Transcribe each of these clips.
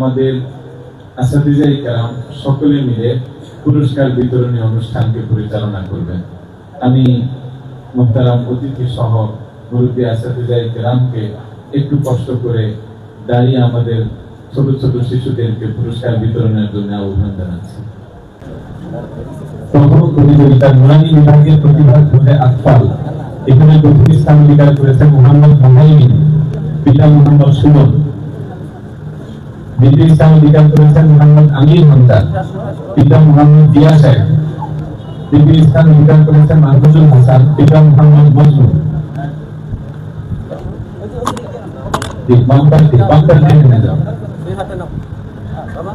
আমাদের আসাদিজাই কালাম সকলে মিলে পুরস্কার বিতরণী অনুষ্ঠানকে পরিচালনা করবেন। আমি মোহতারাম অতিথি সহ মুরব্বী আসাদিজাই কালামকে একটু কষ্ট করে দাঁড়িয়ে আমাদের ছোট ছোট শিশুদেরকে পুরস্কার বিতরণের জন্য আহ্বান জানাচ্ছি। প্রথম প্রতিযোগিতা নুরানি বিভাগের এখানে স্থান অধিকার করেছেন মোহাম্মদ মোহাইমিন, পিতা মোহাম্মদ সুমন। করেছেন মোহাম্মদ আমির পিতা মোহাম্মদ সাহেব করেছেন মাহফুজুল হাসান, পিতা মোহাম্মদ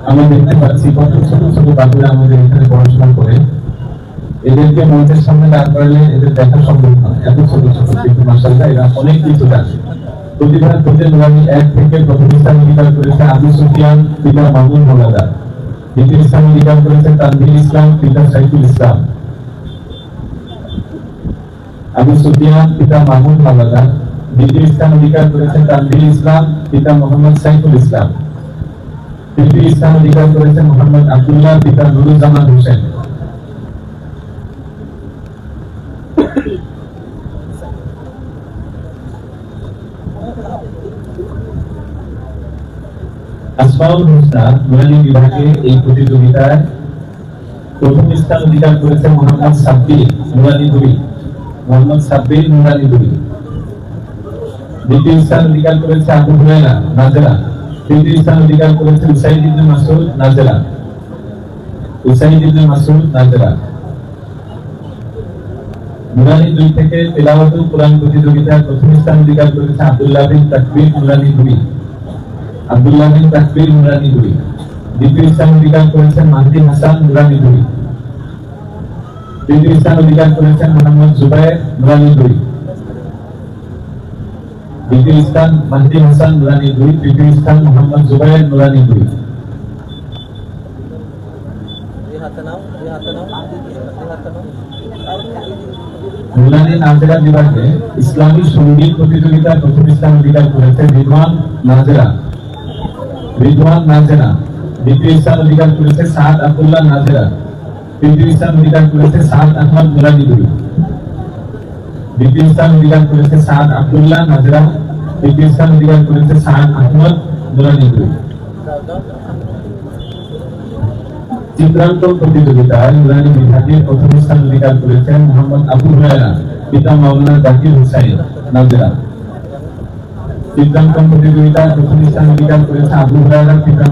আমরা দেখতে পাচ্ছি কত ছোট ছোট আমাদের এখানে পড়াশোনা করে। এদেরকে মঞ্চের সামনে দাঁড় করালে এদের দেখা সম্ভব নয়। এত ছোট ছোট কিন্তু এরা অনেক কিছু জানে প্রতিভার খুঁজে নোয়ানি এক থেকে প্রথম স্থান অধিকার করেছে আবু সুফিয়ান পিতা মামুন মোলাদার দ্বিতীয় স্থান অধিকার করেছে তানভীর ইসলাম পিতা সাইফুল ইসলাম। আবু সুফিয়ান পিতা মাহমুদ মালাদার দ্বিতীয় স্থান অধিকার করেছেন তানভীর ইসলাম পিতা মোহাম্মদ সাইফুল ইসলাম। তৃতীয় স্থান অধিকার করেছেন মোহাম্মদ আব্দুল্লাহ পিতা নুরুজ্জামান হোসেন। আসমাউল হোসনা নুরানি বিভাগে এই প্রতিযোগিতায় প্রথম স্থান অধিকার করেছে মোহাম্মদ সাব্বির নুরানি দুই মোহাম্মদ সাব্বির নুরানি দুই দ্বিতীয় স্থান অধিকার করেছে আবু হুরায়রা, নাজেরা। তৃতীয় স্থান অধিকার করেছে উসাইদ ইবনে মাসউদ, নাজেরা। উসাইদ ইবনে মাসউদ, নাজেরা। নুরানি দুই থেকে তেলাওয়াতুল কোরআন প্রতিযোগিতায় প্রথম স্থান অধিকার করেছে আব্দুল্লাহ বিন তাকবীর নুরানি দুই আব্দুল্লাহ বিন তাকবীর নুরানি দুই দ্বিতীয় স্থান অধিকার করেছেন মাহদি হাসান নুরানি দুই তৃতীয় স্থান অধিকার করেছেন মোহাম্মদ জুবায়ের নুরানি দুই দ্বিতীয় স্থান মাহদি হাসান নুরানি দুই তৃতীয় স্থান মোহাম্মদ জুবায়ের নুরানি দুই নুরানি নাজেরা বিভাগে ইসলামী সংগীত প্রতিযোগিতা প্রথম স্থান অধিকার করেছে রিদওয়ান নাজেরা রিদওয়ান নাজেরা দ্বিতীয় স্থান অধিকার করেছে সাদ আব্দুল্লাহ নাজেরা তৃতীয় স্থান অধিকার করেছে সাদ আহমদ নুরানি দুই। দ্বিতীয় স্থান অধিকার করেছে সাদ আব্দুল্লাহ নাজরা তৃতীয় স্থান অধিকার করেছে সাদ আহমদ দুই। চিত্রাঙ্কন প্রতিযোগিতায় নুরানি বিভাগে প্রথম স্থান অধিকার করেছেন মোহাম্মদ আবু হুরায়রা, পিতা মাওলানা জাকির হুসাইন। নাজিরা চিত্রাঙ্কন প্রতিযোগিতায় প্রথম স্থান অধিকার করেছে আবু হুরায়রা, পিতা